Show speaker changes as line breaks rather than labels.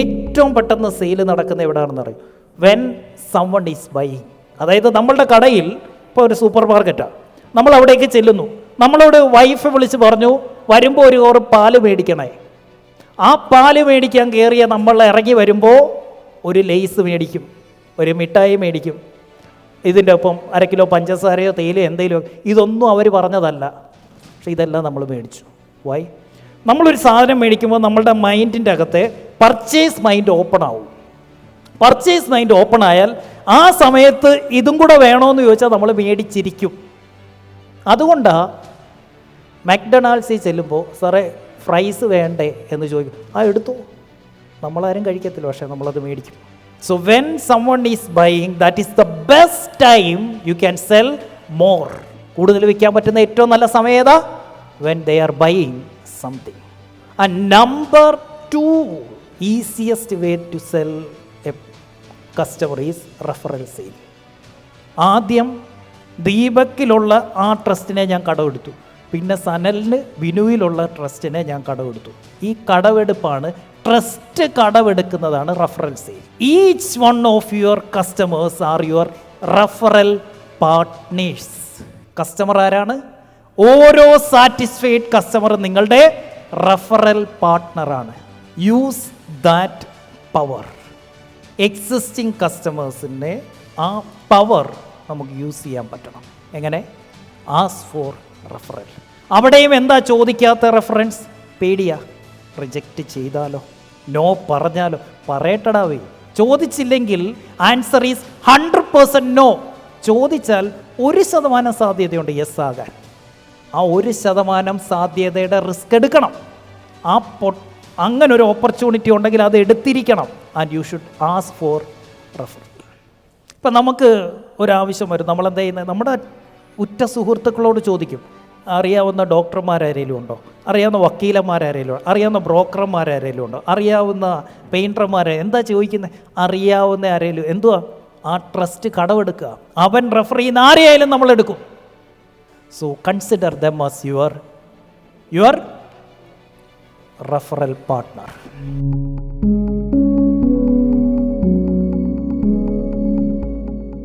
ഏറ്റവും പെട്ടെന്ന് സെയിൽ നടക്കുന്ന എവിടെയാണെന്ന് അറിയും? വെൻ സംവൺ ഈസ് ബൈയിങ് അതായത് നമ്മളുടെ കടയിൽ ഇപ്പോൾ ഒരു സൂപ്പർ മാർക്കറ്റാണ് നമ്മൾ അവിടേക്ക് ചെല്ലുന്നു. നമ്മളോട് വൈഫ് വിളിച്ച് പറഞ്ഞു വരുമ്പോൾ ഒരു ഓറ് പാൽ മേടിക്കണേ. ആ പാൽ മേടിക്കാൻ കയറിയ നമ്മൾ ഇറങ്ങി വരുമ്പോൾ ഒരു ലേസ് മേടിക്കും ഒരു മിഠായി മേടിക്കും. ഇതിന്റെ ഒപ്പം അര കിലോ പഞ്ചസാരയോ തേയിലയോ എന്തെങ്കിലും ഇതൊന്നും അവർ പറഞ്ഞതല്ല. പക്ഷെ ഇതെല്ലാം നമ്മൾ മേടിച്ചു. വൈ നമ്മളൊരു സാധനം മേടിക്കുമ്പോൾ നമ്മളുടെ മൈൻഡിന്റെ അകത്തെ പർച്ചേസ് മൈൻഡ് ഓപ്പൺ ആവും. പർച്ചേസ് മൈൻഡ് ഓപ്പൺ ആയാൽ ആ സമയത്ത് ഇതും കൂടെ വേണമെന്ന് ചോദിച്ചാൽ നമ്മൾ മേടിച്ചിരിക്കും. അതുകൊണ്ടാണ് മക്ഡൊണാൾഡ്സിൽ ചെല്ലുമ്പോൾ സാറേ ഫ്രൈസ് വേണ്ടേ? എന്ന് ചോദിക്കും. ആ എടുത്തു. നമ്മളാരും കഴിക്കത്തില്ല പക്ഷേ നമ്മളത് മേടിക്കും. So when someone is buying that is the best time you can sell more കൂടുതൽ വിൽക്കാൻ പറ്റുന്ന ഏറ്റവും നല്ല സമയം ഏതാ? When they are buying something ആ number two easiest way to sell a customer is referral sale ആദ്യം ദീപക്കിലുള്ള ആ ട്രസ്റ്റിനെ ഞാൻ കടമെടുത്തു. പിന്നെ സനലിന് ബിനുവിലുള്ള ട്രസ്റ്റിനെ ഞാൻ കടമെടുത്തു. ഈ കടവെടുപ്പാണ് trust കടമെടുക്കുന്നതാണ് referral sale each one of your customers are your referral partners customer ആരാണ്? ഓരോ സാറ്റിസ്ഫൈഡ് കസ്റ്റമർ നിങ്ങളുടെ റഫറൽ പാർട്ട്ണറാണ് യൂസ് ദാറ്റ് പവർ എക്സിസ്റ്റിംഗ് കസ്റ്റമേഴ്സിന്റെ ആ പവർ നമുക്ക് യൂസ് ചെയ്യാൻ പറ്റണം. എങ്ങനെ? ആസ് ഫോർ റെഫറൽ അവിടെയും എന്താ ചോദിക്കാത്ത റെഫറൻസ് പേടിയാ. റിജക്റ്റ് ചെയ്താലോ? നോ പറഞ്ഞാലോ? പറയട്ടടാവേ ചോദിച്ചില്ലെങ്കിൽ answer is hundred percent no ചോദിച്ചാൽ ഒരു ശതമാനം സാധ്യതയുണ്ട് യെസ് ആകാൻ. ആ ഒരു ശതമാനം സാധ്യതയുടെ റിസ്ക് എടുക്കണം. ആ പൊ അങ്ങനെ ഒരു ഓപ്പർച്യൂണിറ്റി ഉണ്ടെങ്കിൽ അത് എടുത്തിരിക്കണം. And you should ask for refer ഇപ്പം നമുക്ക് ഒരാവശ്യം വരും. നമ്മളെന്താ ചെയ്യുന്നത്? നമ്മുടെ ഉറ്റ സുഹൃത്തുക്കളോട് ചോദിക്കും. അറിയാവുന്ന ഡോക്ടർമാരാരേലും ഉണ്ടോ? അറിയാവുന്ന വക്കീലന്മാരാരേലും ഉണ്ടോ? അറിയാവുന്ന ബ്രോക്കർമാരാരേലും ഉണ്ടോ? അറിയാവുന്ന പെയിന്റർമാരെ എന്താ ചോദിക്കുന്നത് അറിയാവുന്ന ആരേലും എന്തുവാ? ആ ട്രസ്റ്റ് കടവെടുക്കുക അവൻ റെഫർ ചെയ്യുന്ന ആരെയായാലും നമ്മൾ എടുക്കും. So consider them as your your referral partner.